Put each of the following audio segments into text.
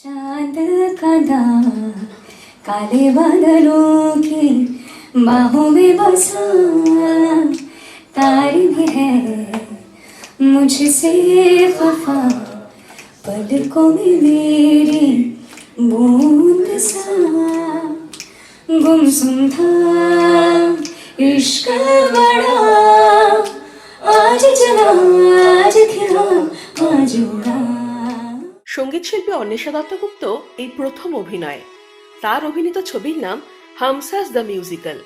चाँद का दाम काले बादलों की बाहों में बसा। तार भी है मुझसे खफा, पलकों में मेरी बूंद सा। गुमसुम था, इश्क बड़ा, आज जला आज खिला, आज उड़ा। সংগীত শিল্পী অন্বেষা দত্তগুপ্ত এই প্রথম অভিনয়। তার অভিনীত ছবির নাম হামসাস দ্য মিউজিক্যাল।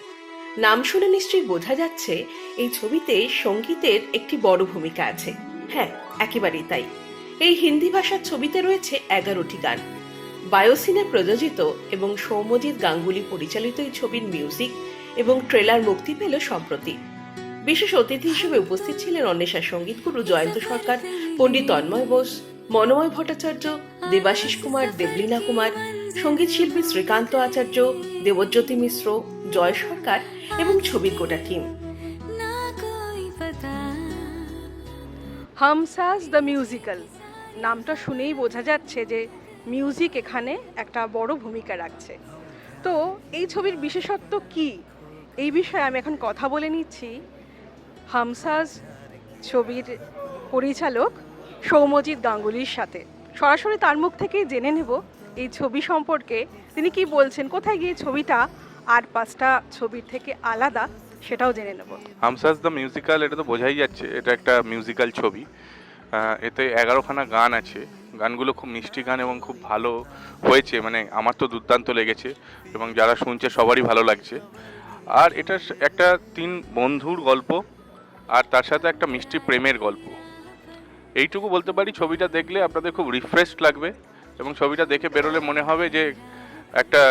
নাম শুনে নিশ্চয়ই বোঝা যাচ্ছে এই ছবিতে সঙ্গীতের একটি বড় ভূমিকা আছে। হ্যাঁ একেবারেই তাই। এই হিন্দি ভাষার ছবিতে রয়েছে এগারোটি গান। বায়োসিনে প্রযোজিত এবং সৌম্যজিৎ গাঙ্গুলি পরিচালিত এই ছবির মিউজিক এবং ট্রেলার মুক্তি পেল সম্প্রতি। বিশেষ অতিথি হিসেবে উপস্থিত ছিলেন অন্বেষা সংগীত গুরু জয়ন্ত সরকার, পণ্ডিত তন্ময় বোস মনোময় ভট্টাচার্য দেবাশিস কুমার দেবলীনা কুমার সংগীত শিল্পী শ্রীকান্ত আচার্য দেবজ্যোতি মিশ্র জয় সরকার এবং ছবির গোটা টিম হামসাজ দ্য মিউজিক্যাল। নামটা শুনেই বোঝা যাচ্ছে যে মিউজিক এখানে একটা বড় ভূমিকা রাখছে। তো এই ছবির বিশেষত্ব কি? এই বিষয়ে আমি এখন কথা বলে নিচ্ছি। হামসাজ ছবির পরিচালক সৌম্যজিৎ গাঙ্গুলির সাথে। সরাসরি তার মুখ থেকেই জেনে নেব এই ছবি সম্পর্কে। তিনি কি বলছেন? কোথায় গিয়ে ছবিটা? আর পাঁচটা ছবির থেকে আলাদা সেটাও জেনে নেব। হামসাস দ্য মিউজিক্যাল, এটা তো বোঝাই যাচ্ছে, এটা একটা মিউজিক্যাল ছবি। এতে এগারোখানা গান আছে। গানগুলো খুব মিষ্টি গান এবং খুব ভালো হয়েছে মানে আমার তো দুর্দান্ত লেগেছে এবং যারা শুনছে সবারই ভালো লাগছে। আর এটা একটা তিন বন্ধুর গল্প, আর তার সাথে একটা মিষ্টি প্রেমের গল্প। এইটুকু বলতে পারি, ছবিটা দেখলে আপনাদের খুব রিফ্রেশড লাগবে এবং ছবিটা দেখে বেরোলে মনে হবে যে একটা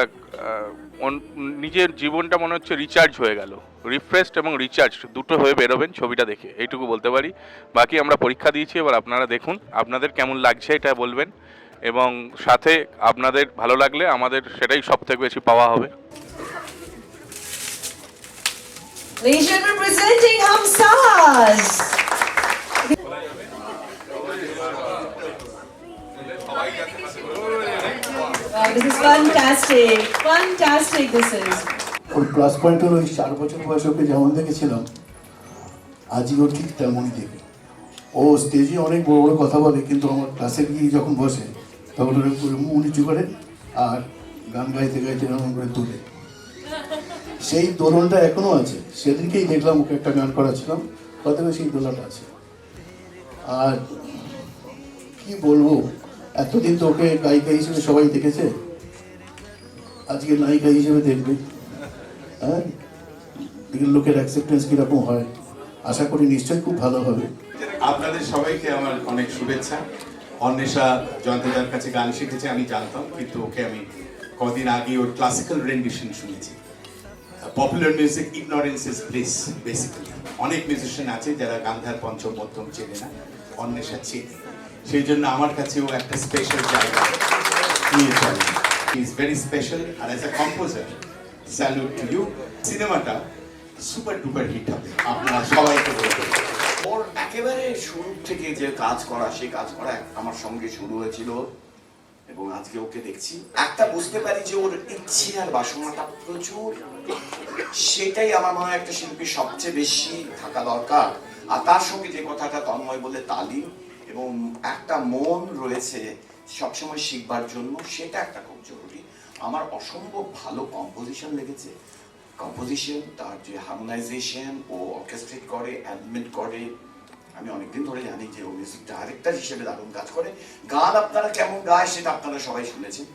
নিজের জীবনটা মনে হচ্ছে রিচার্জ হয়ে গেল। রিফ্রেশড এবং রিচার্জ দুটো হয়ে বেরোবেন ছবিটা দেখে, এইটুকু বলতে পারি। বাকি আমরা পরীক্ষা দিয়েছি, এবার আপনারা দেখুন আপনাদের কেমন লাগছে এটা বলবেন এবং সাথে আপনাদের ভালো লাগলে আমাদের সেটাই সব থেকে বেশি পাওয়া হবে. This is fantastic. Fantastic, this is. ওর প্লাস পয়েন্ট ওই চার বছর বয়সে ওকে যেমন দেখেছিলাম আজই ওর ঠিক তেমনই দেখি। ও স্টেজে অনেক বড় বড় কথা বলে কিন্তু আমার ক্লাসে গিয়ে যখন বসে তখন ওরা মুখ নিচু করে আর গান গাইতে গাইতে এরকম করে তুলে সেই দোলনটা এখনও আছে। সেদিনকেই দেখলাম ওকে একটা গান করাছিলাম অতএব সেই দোলাটা আছে। আর কি বলব? এতদিন তো ওকে গায়িকা হিসেবে সবাই দেখেছে। আজকে নায়িকা হিসেবে দেখবে। হ্যাঁ? লোকের অ্যাকসেপ্টেন্স কীরকম হয়। আশা করি নিশ্চয়ই খুব ভালো হবে। আপনাদের সবাইকে আমার অনেক শুভেচ্ছা। অন্বেষা জয়ন্তদার কাছে গান শিখেছে, আমি জানতাম, কিন্তু ওকে আমি কদিন আগে ওর ক্লাসিক্যাল রেন্ডিশন শুনেছি। Popular music ignorance is place basically অনেক মিউজিশিয়ান আছে যারা গান্ধার পঞ্চম, মধ্যম চেনে না। অন্বেষা চেনে। সেই জন্য আমার কাছেও একটা স্পেশাল জায়গা নিয়ে চলে। Is very special R as a composer salute to you সিনেমাটা সুপার ডুপার হিট হবে। আপনারা সবাইকে বলবেন ওর একেবারে শুরু থেকে যে কাজ করা, সেই কাজ করা আমার সঙ্গে শুরু হয়েছিল এবং আজকে ওকে দেখছি। একটা বুঝতে পারি যে ওর ইচ্ছে আর বাসনাটা প্রচুর। সেটাই আমার মনে হয় একটা শিল্পীর সবচেয়ে বেশি থাকা দরকার। আর তার সঙ্গে যে কথাটা তন্ময় বলে তালিম এবং একটা মন রয়েছে সবসময় শিখবার জন্য, সেটা একটা খুব জরুরি। আমার অসম্ভব ভালো কম্পোজিশন লেগেছে। কম্পোজিশন তার যে হার্মোনাইজেশন ও অর্কেস্ট্রেট করে অ্যাডমেন্ট করে, আমি অনেকদিন ধরে জানি যে ও মিউজিক ডাইরেক্টর হিসেবে দারুণ কাজ করে। গান আপনারা কেমন গায় সেটা আপনারা সবাই শুনেছেন।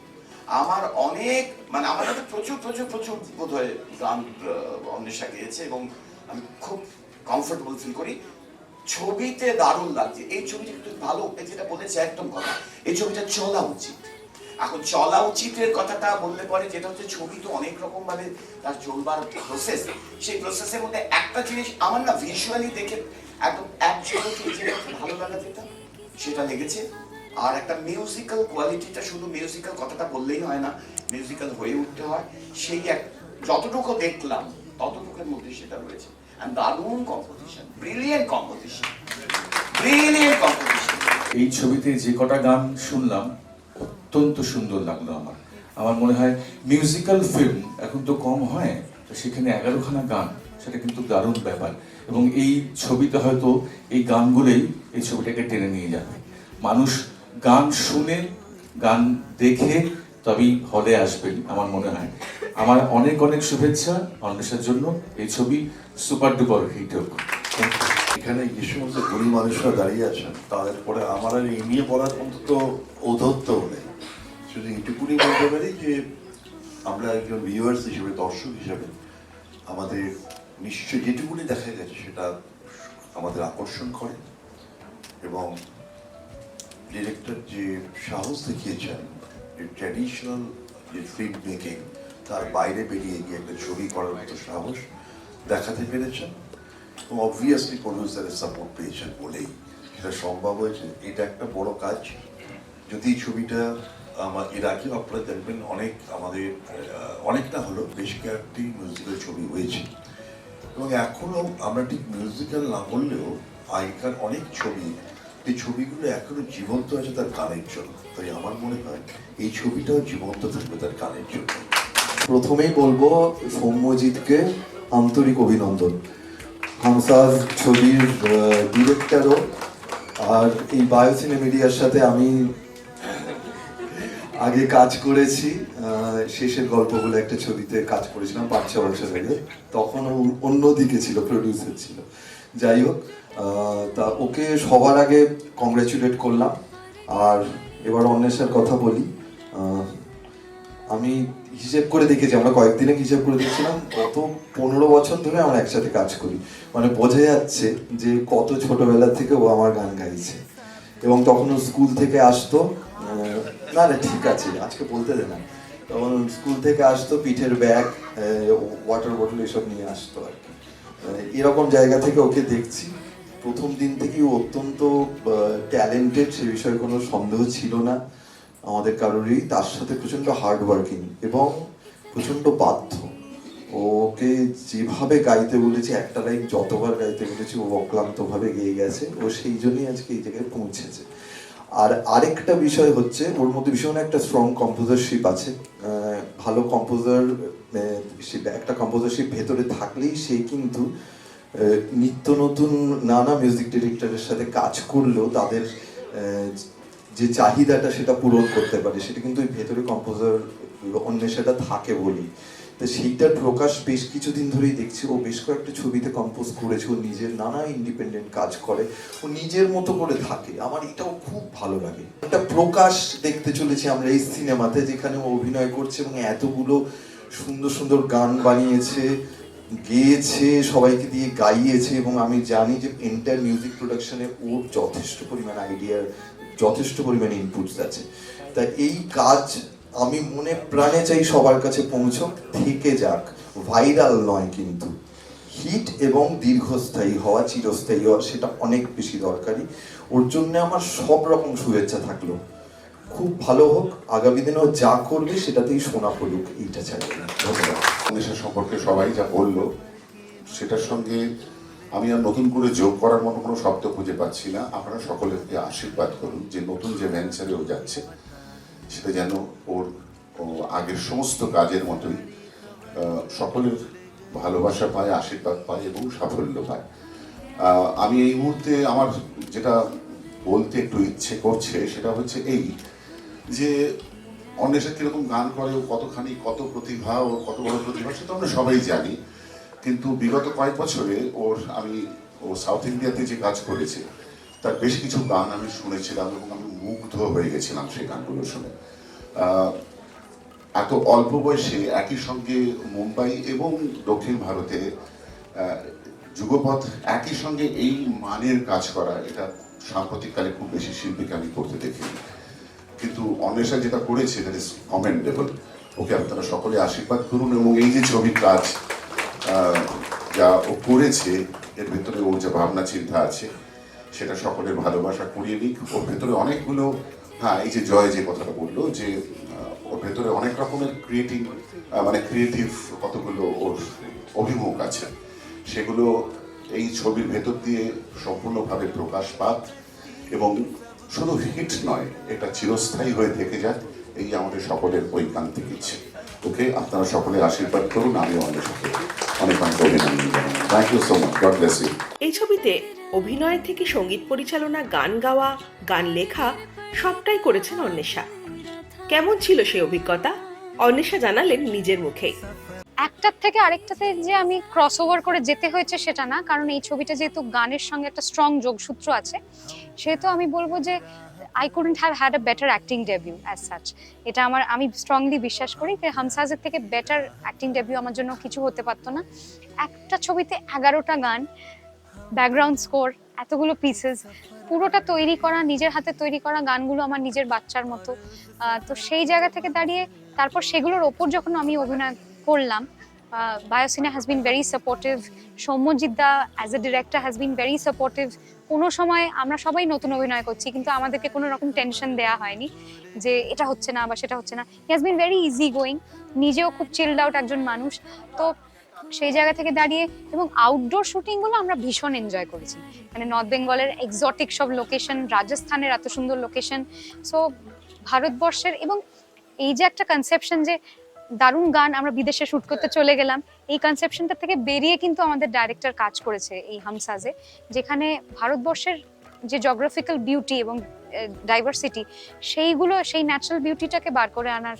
আমার অনেক মানে আমার কাছে প্রচুর প্রচুর প্রচুর বোধ হয় গান অন্বেষা গেয়েছে এবং আমি খুব কমফোর্টেবল ফিল করি। ছবিতে দারুণ লাগছে। এই ছবিটা একটু ভালো যেটা বলেছে একদম কথা। এই ছবিটা চলা উচিত। এখন চলা উচিতের কথাটা বললে পরে যেটা হচ্ছে ছবি তো অনেক রকম ভাবে তার চলবার প্রসেস সেই প্রসেসের মধ্যে একটা জিনিস আমার না ভিজুয়ালি দেখে একদম এক ভালো লাগা যেটা, সেটা লেগেছে। আর একটা মিউজিক্যাল কোয়ালিটিটা শুধু মিউজিক্যাল কথাটা বললেই হয় না মিউজিক্যাল হয়ে উঠতে হয়। সেই এক যতটুকু দেখলাম, ততটুকুর মধ্যে সেটা রয়েছে। আর দারুণ composition brilliant composition brilliant composition এই ছবিতে যে কটা গান শুনলাম, অত্যন্ত সুন্দর লাগল আমার। আমার মনে হয় মিউজিক্যাল ফিল্ম এখন তো কম হয়, তো সেখানে এগারোখানা গান, সেটা কিন্তু দারুণ ব্যাপার। এবং এই ছবিতে হয়তো এই গানগুলোই এই ছবিটাকে টেনে নিয়ে যাবে। মানুষ গান শুনে, গান দেখে তবেই হলে আসবেন, আমার মনে হয়। আমার অনেক অনেক শুভেচ্ছা অন্বেষার জন্য। এই ছবি সুপার ডুপার হিট হোক। এখানে যে সমস্ত গরিব মানুষরা দাঁড়িয়ে আছেন তাদের পরে আমার আর এই নিয়ে বলার অন্তত ঔদ্ধত্য নেই। শুধু এইটুকুনি বলতে পারি যে, আমরা একজন ভিউয়ার্স হিসেবে, দর্শক হিসেবে, আমাদের নিশ্চয় যেটুকুনি দেখা গেছে, সেটা আমাদের আকর্ষণ করে। এবং ডিরেক্টর যে সাহস দেখিয়েছেন ট্র্যাডিশনাল যে ফিল্ম মেকিং তার বাইরে বেরিয়ে গিয়ে একটা ছবি করার মতো সাহস দেখাতে পেরেছেন? এবং অবভিয়াসলি প্রডিউসারের সাপোর্ট পেয়েছেন বলেই সেটা সম্ভব হয়েছে। এটা একটা বড় কাজ। যদি এই ছবিটা আমার এর আগেও আপনারা দেখবেন অনেক আমাদের আহ, অনেক না হলো বেশ কয়েকটি মিউজিক্যাল ছবি হয়েছে। এবং এখনও আমরা ঠিক মিউজিক্যাল না বললেও আগেকার অনেক ছবি এই ছবিগুলো এখনও জীবন্ত আছে তার গানের জন্য। তাই আমার মনে হয় এই ছবিটাও জীবন্ত থাকবে তার গানের জন্য। প্রথমেই বলব সৌম্যজিৎকে আন্তরিক অভিনন্দন। হামসাজ ছবির ডিরেক্টরও আর এই বায়োসিনে মিডিয়ার সাথে আমি আগে কাজ করেছি শেষের গল্প বলে একটা ছবিতে কাজ করেছিলাম পাঁচ ছ বছর আগে। তখন অন্যদিকে ছিল প্রডিউসার ছিল। যাই হোক তা ওকে সবার আগে কংগ্রাচুলেট করলাম। আর এবার অন্বেষার কথা বলি আমি হিসেব করে দেখেছি, আমরা কয়েকদিনে হিসেব করে দেখছিলাম, গত পনেরো বছর ধরে আমরা একসাথে কাজ করি। মানে বোঝা যাচ্ছে যে কত ছোটবেলা থেকে ও আমার গান গাইছে। এবং তখন ও স্কুল থেকে আসতো না না, ঠিক আছে, আজকে বলতে দে না। তখন স্কুল থেকে আসতো, পিঠের ব্যাগ ওয়াটার বোটল এসব নিয়ে আসতো আর কি। এরকম জায়গা থেকে ওকে দেখছি। প্রথম দিন থেকেই অত্যন্ত ট্যালেন্টেড সে বিষয়ে কোনো সন্দেহ ছিল না আমাদের কারোরই। তার সাথে প্রচণ্ড হার্ড ওয়ার্কিং এবং প্রচণ্ড বাধ্য। ওকে যেভাবে গাইতে বলেছি, একটা লাইন যতবার গাইতে বলেছি, ও অক্লান্তভাবে গেয়ে গেছে। ও সেই জন্যই আজকে এই জায়গায় পৌঁছেছে। আর আরেকটা বিষয় হচ্ছে, ওর মধ্যে ভীষণ একটা স্ট্রং কম্পোজারশিপ আছে। ভালো কম্পোজার একটা কম্পোজারশিপ ভেতরে থাকলেই সে কিন্তু নিত্য নতুন নানা মিউজিক ডিরেক্টরের সাথে কাজ করলেও তাদের যে চাহিদাটা সেটা পূরণ করতে পারে, সেটা কিন্তু ভেতরে কম্পোজার সেটা থাকে বলি তো সেইটার প্রকাশ বেশ কিছুদিন ধরেই দেখছি। ও বেশ কয়েকটা ছবিতে কম্পোজ করেছে। ও নিজের নানা ইন্ডিপেন্ডেন্ট কাজ করে। ও নিজের মতো করে থাকে। আমার এটাও খুব ভালো লাগে। একটা প্রকাশ দেখতে চলেছি আমরা এই সিনেমাতে, যেখানে ও অভিনয় করছে এবং এতগুলো সুন্দর সুন্দর গান বানিয়েছে, গেয়েছে, সবাইকে দিয়ে গাইয়েছে এবং আমি জানি যে এন্টার মিউজিক প্রোডাকশনে ওর যথেষ্ট পরিমাণ আইডিয়ার যথেষ্ট পরিমাণে ইনপুটস আছে। তা এই কাজ আমি মনে প্রাণে চাই সবার কাছে পৌঁছক, থেকে যাক। ভাইরাল নয় কিন্তু। হিট এবং দীর্ঘস্থায়ী হওয়া, চিরস্থায়ী হওয়া, সেটা অনেক বেশি দরকারি। ওর জন্য আমার সব রকম শুভেচ্ছা থাকল। খুব ভালো হোক, আগামী দিনেও যা করবে সেটাতেই সোনা পড়ুক, এইটা চাই ধন্যবাদ। সম্পর্কে সবাই যা বলল, সেটার সঙ্গে আমি আর নতুন করে যোগ করার মতো কোনো শব্দ খুঁজে পাচ্ছি না। আপনারা সকলেকে আশীর্বাদ করুন যে নতুন যে ভেঞ্চারে ও যাচ্ছে। সেটা যেন ওর আগের সমস্ত কাজের মতোই সকলের ভালোবাসা পায়, আশীর্বাদ পায় এবং সাফল্য পায়। আমি এই মুহূর্তে আমার যেটা বলতে একটু ইচ্ছে করছে সেটা হচ্ছে এই যে অন্বেষা কীরকম গান করে, ও কতখানি কত প্রতিভা, ও কত বড় প্রতিভা সেটা আমরা সবাই জানি। কিন্তু বিগত কয়েক বছরে ওর, আমি ও সাউথ ইন্ডিয়াতে যে কাজ করেছে, তার বেশ কিছু গান আমি শুনেছিলাম এবং আমি মুগ্ধ হয়ে গেছিলাম সেই গানগুলো শুনে। এত অল্প বয়সে একই সঙ্গে মুম্বাই এবং দক্ষিণ ভারতে যুগপথ একই সঙ্গে এই মানের কাজ করা, এটা সাম্প্রতিককালে খুব বেশি শিল্পীকে আমি করতে দেখিনি। কিন্তু অন্বেষা যেটা করেছে দ্যাট ইজ কমেন্ডেবল ওকে আপনারা সকলে আশীর্বাদ করুন এবং এই যে ছবির কাজ যা ও করেছে, এর ভেতরে ওর যে ভাবনা চিন্তা আছে সেটা সকলের ভালোবাসা কুড়িয়ে নিক। ওর ভেতরে অনেকগুলো হ্যাঁ এই যে জয় যে কথাটা বলল, যে ওর ভেতরে অনেক রকমের ক্রিয়েটিভ মানে ক্রিয়েটিভ কতগুলো ওর অভিমুখ আছে। সেগুলো এই ছবির ভেতর দিয়ে সম্পূর্ণভাবে প্রকাশ পাক এবং শুধু হিট নয়, এটা চিরস্থায়ী হয়ে থেকে যাক, এই আমাদের সকলের ঐকান্তিক ইচ্ছে। ওকে, আপনারা সকলে আশীর্বাদ করুন আমি অনেক অনেক অনেক অভিনন্দন thank you so much God bless you এই ছবিতে অভিনয় থেকে সংগীত পরিচালনা গান গাওয়া গান লেখা সবটাই করেছেন অন্বেষা। কেমন ছিল সেই অভিজ্ঞতা? অন্বেষা জানালেন নিজের মুখে একটার থেকে আরেকটাতে যে আমি ক্রস ওভার করে যেতে হয়েছে সেটা না কারণ এই ছবিটা যেহেতু গানের সঙ্গে একটা স্ট্রং যোগসূত্র আছে সেহেতু আমি বলব যে I couldn't have had a better acting debut as such এটা আমার, আমি স্ট্রংলি বিশ্বাস করি যে হামসাজের থেকে বেটার অ্যাক্টিং ডেবিউ আমার জন্য কিছু হতে পারতো না। একটা ছবিতে এগারোটা গান ব্যাকগ্রাউন্ড স্কোর এতগুলো পিসেস পুরোটা তৈরি করা, নিজের হাতে তৈরি করা গানগুলো আমার নিজের বাচ্চার মতো। তো সেই জায়গা থেকে দাঁড়িয়ে তারপর সেগুলোর ওপর যখন আমি অভিনয় করলাম বায়োসিনা has been very supportive the as a director has been very supportive কোনো সময় আমরা সবাই নতুন অভিনয় করছি, কিন্তু আমাদেরকে কোনো রকম টেনশন দেওয়া হয়নি যে এটা হচ্ছে না বা সেটা হচ্ছে না। He has been very easy going নিজেও খুব চিল্ড আউট একজন মানুষ। তো সেই জায়গা থেকে দাঁড়িয়ে এবং আউটডোর শুটিংগুলো আমরা ভীষণ এনজয় করেছি। মানে নর্থ বেঙ্গলের এক্সটিক সব লোকেশন রাজস্থানের এত সুন্দর লোকেশন সো ভারতবর্ষের এবং এই যে একটা কনসেপশন যে দারুণ গান আমরা বিদেশে শুট করতে চলে গেলাম। এই কনসেপশনটা থেকে বেরিয়ে কিন্তু আমাদের ডাইরেক্টর কাজ করেছে এই হামসাজে, যেখানে ভারতবর্ষের যে জগ্রাফিক্যাল বিউটি এবং ডাইভার্সিটি সেইগুলো, সেই ন্যাচারাল বিউটিটাকে বার করে আনার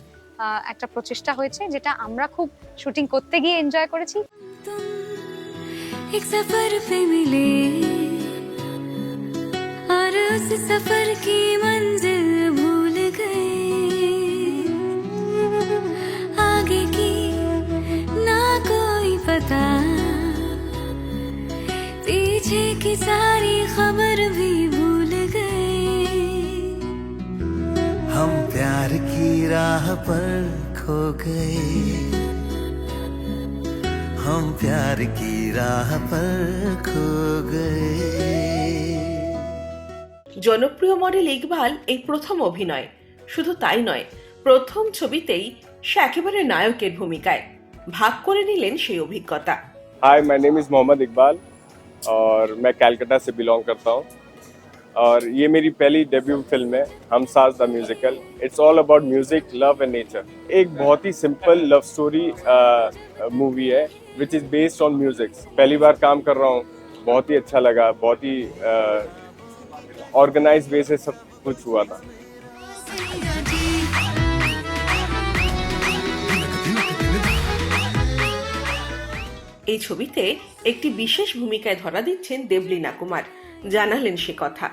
একটা প্রচেষ্টা হয়েছে, যেটা আমরা খুব শুটিং করতে গিয়ে এনজয় করেছি। तुम पीछे की सारी खबर भी भूल गए हम प्यार की राह पर खो गए हम प्यार की राह पर खो गए জনপ্রিয় মডেল ইকবাল এই প্রথম অভিনয় শুধু তাই নয় প্রথম ছবিতেই সে একেবারে নায়কের ভূমিকায় ভাগ করে নিলেন সেই অভিজ্ঞতা hi my name is Mohammad Iqbal और मैं कैलकाटा से बिलोंग करता हूँ। और ये मेरी पहली डेब्यू फ़िल्म है Hum Saaz the musical. It's all about music love and nature एक बहुत ही सिंपल लव स्टोरी मूवी है which is based on music पहली बार काम कर रहा हूँ, बहुत ही अच्छा लगा, बहुत ही ऑर्गेनाइज वे से सब कुछ हुआ था। এই ছবিতে একটি বিশেষ ভূমিকায় ধরা দিচ্ছেন দেবলীনা কুমার। জানালেন সে কথা।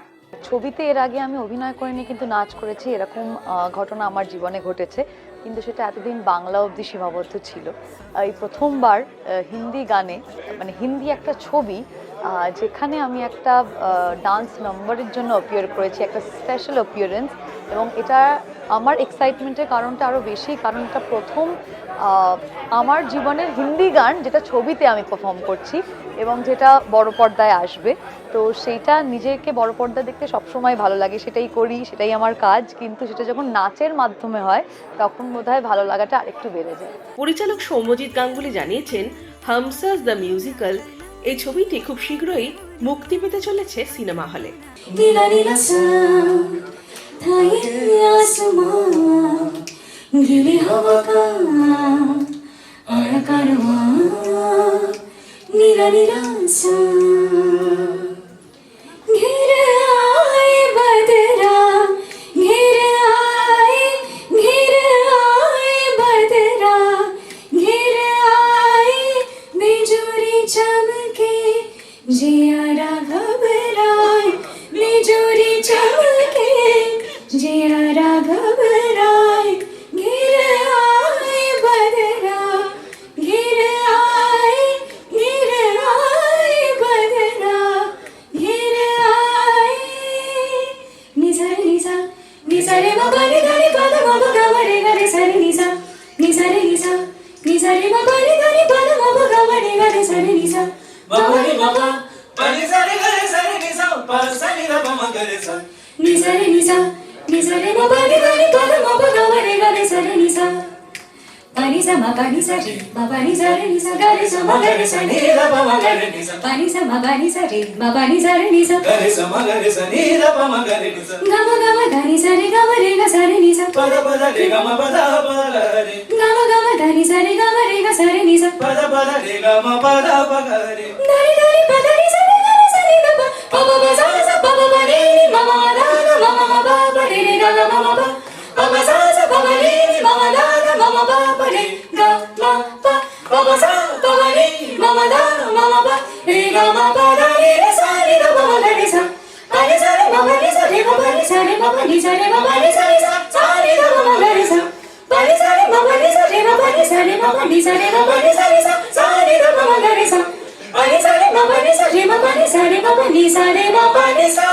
ছবিতে এর আগে আমি অভিনয় করিনি, কিন্তু নাচ করেছি, এরকম ঘটনা আমার জীবনে ঘটেছে। কিন্তু সেটা এতদিন বাংলা অবধি সীমাবদ্ধ ছিল। এই প্রথমবার হিন্দি গানে মানে হিন্দি একটা ছবি যেখানে আমি একটা ডান্স নম্বরের জন্য অপিয়ার করেছি, একটা স্পেশাল অপিয়ারেন্স এবং এটা আমার এক্সাইটমেন্টের কারণটা আরও বেশি কারণ এটা প্রথম আমার জীবনের হিন্দি গান যেটা ছবিতে আমি পারফর্ম করছি এবং যেটা বড় পর্দায় আসবে। তো সেইটা নিজেকে বড় পর্দা দেখতে সবসময় ভালো লাগে সেটাই করি সেটাই আমার কাজ। কিন্তু সেটা যখন নাচের মাধ্যমে হয় তখন বোধহয় ভালো লাগাটা আরেকটু বেড়ে যায়। পরিচালক সৌম্যজিৎ গাঙ্গুলি জানিয়েছেন হামসাস দ্য মিউজিক্যাল এই ছবিটি খুব শীঘ্রই মুক্তি পেতে চলেছে সিনেমা হলে। Tayyasma Gili havaka Ara karva Nira nirasa పనిసా పనిస మ పనిస రే మ పనిస రే నిస గరి స మ గరి స నీ ర ప మ గరి నిస పనిస మ పనిస రే మ పనిస రే నిస గరి స మ గరి స నీ ర ప మ గరి నిస గమ గమ గరి స రే గమ రే గ స రే నిస పద పద రే గమ పద పద రే గమ గమ గరి స రే గమ రే గ స రే నిస పద పద రే గమ పద పద రే దరి దరి పద రి స రే గరి స నీ ర ప ప ప ప స స ప ప మ రే ని మ మ ద ద మ మ మ బ బ రే ని ద ద మ మ బ ప ప స స ప మ రే రామ పద నిర సారి రమ మగని సా పని సరి మగని సరి మగని సరి మగని సరి మగని సరి సారి రమ మగని సా పని సరి మగని సరి మగని సరి మగని సరి మగని సరి సారి రమ మగని సా పని సరి మగని సరి మగని సరి మగని సరి మగని సా